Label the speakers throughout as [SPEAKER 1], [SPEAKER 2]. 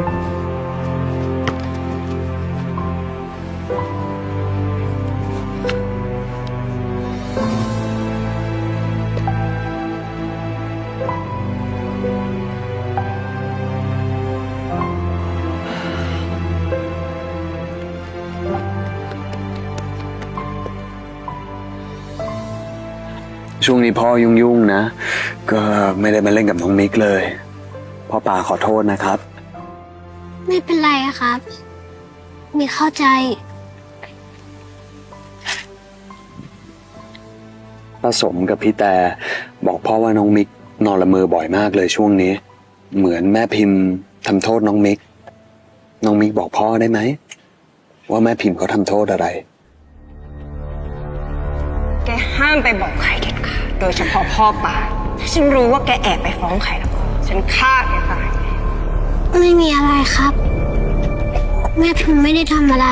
[SPEAKER 1] ช่วงนี้พ่อยุ่งๆนะ ก็ไม่ได้มาเล่นกับน้องมิกเลย พ่อป่าขอโทษนะครับ
[SPEAKER 2] ไม่เป็นไรอะครับ มีเข้าใจ
[SPEAKER 1] ผสมกับพี่แต่บอกพ่อว่าน้องมิกนอนละเมอบ่อยมากเลยช่วงนี้ เหมือนแม่พิมพ์ทำโทษน้องมิก น้องมิกบอกพ่อได้ไหม ว่าแม่พิมพ์เขาทำโทษอะไร
[SPEAKER 3] แกห้ามไปบอกใครเด็ดขาดโดยเฉพาะพ่อป่าถ้าฉันรู้ว่าแกแอบไปฟ้องใครแล้วก็ฉันฆ่าแกตาย
[SPEAKER 2] ไม่มีอะไรครับ แม่พิมพ์ไม่ได้ทำอะไร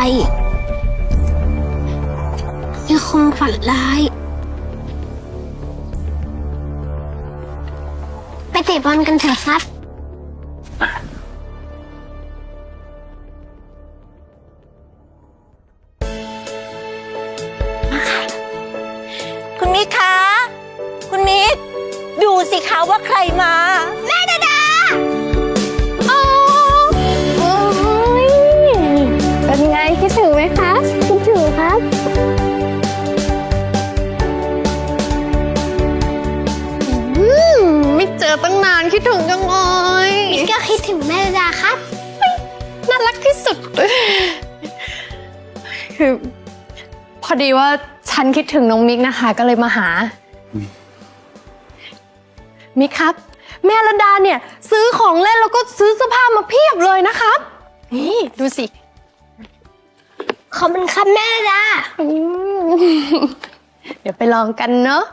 [SPEAKER 2] ยังคงฝันร้าย ไปเตะบอลกันเถอะครับ
[SPEAKER 4] คุณมิกคะ คุณมิกดูสิคะว่าใครมา
[SPEAKER 2] แม่
[SPEAKER 5] อตั้งนานคิดถึงจังเลย
[SPEAKER 2] ก็คิดถึงแม่ดาดาครับ
[SPEAKER 5] น่ารักที่สุด คือพอดีว่าฉันคิดถึงน้องมิกนะคะ ก็เลยมาหา มิกครับ แม่ระดาเนี่ย ซื้อของเล่นแล้วก็ซื้อเสื้อผ้ามาเพียบเลยนะครับ นี่ ดูสิ
[SPEAKER 2] ขอบคุณครับแม่ดาดา
[SPEAKER 5] อืมเดี๋ยวไปลองกันเนอะ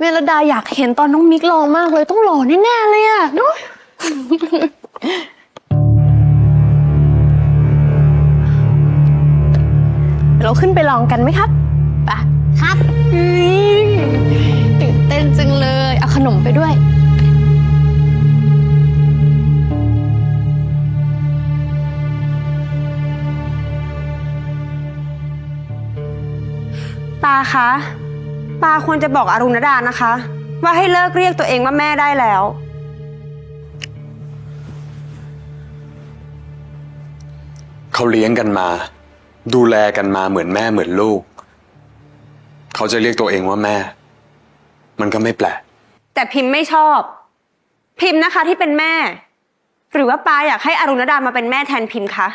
[SPEAKER 5] แม่ระดาอยากเห็นตอนน้องมิกลองมากเลยต้องหล่อแน่ๆเลยอะเนาะเราขึ้นไปลองกันไหมครับไปะ
[SPEAKER 2] ครับ
[SPEAKER 5] ตื่นเต้นจังเลย เอาขนมไปด้วย
[SPEAKER 3] ตาคะ ตาควรจะบอกอรุณดานะคะ ว่าให้เลิกเรียกตัวเองว่าแม่ได้แล้ว
[SPEAKER 1] เขาเลี้ยงกันมา ดูแลกันมาเหมือนแม่เหมือนลูก เขาจะเรียกตัวเองว่าแม่ มันก็ไม่แปลก
[SPEAKER 3] แต่พิมพ์ไม่ชอบ พิมพ์นะคะที่เป็นแม่ หรือว่าปาอยากให้อรุณดามาเป็นแม่แทนพิมพ์คะ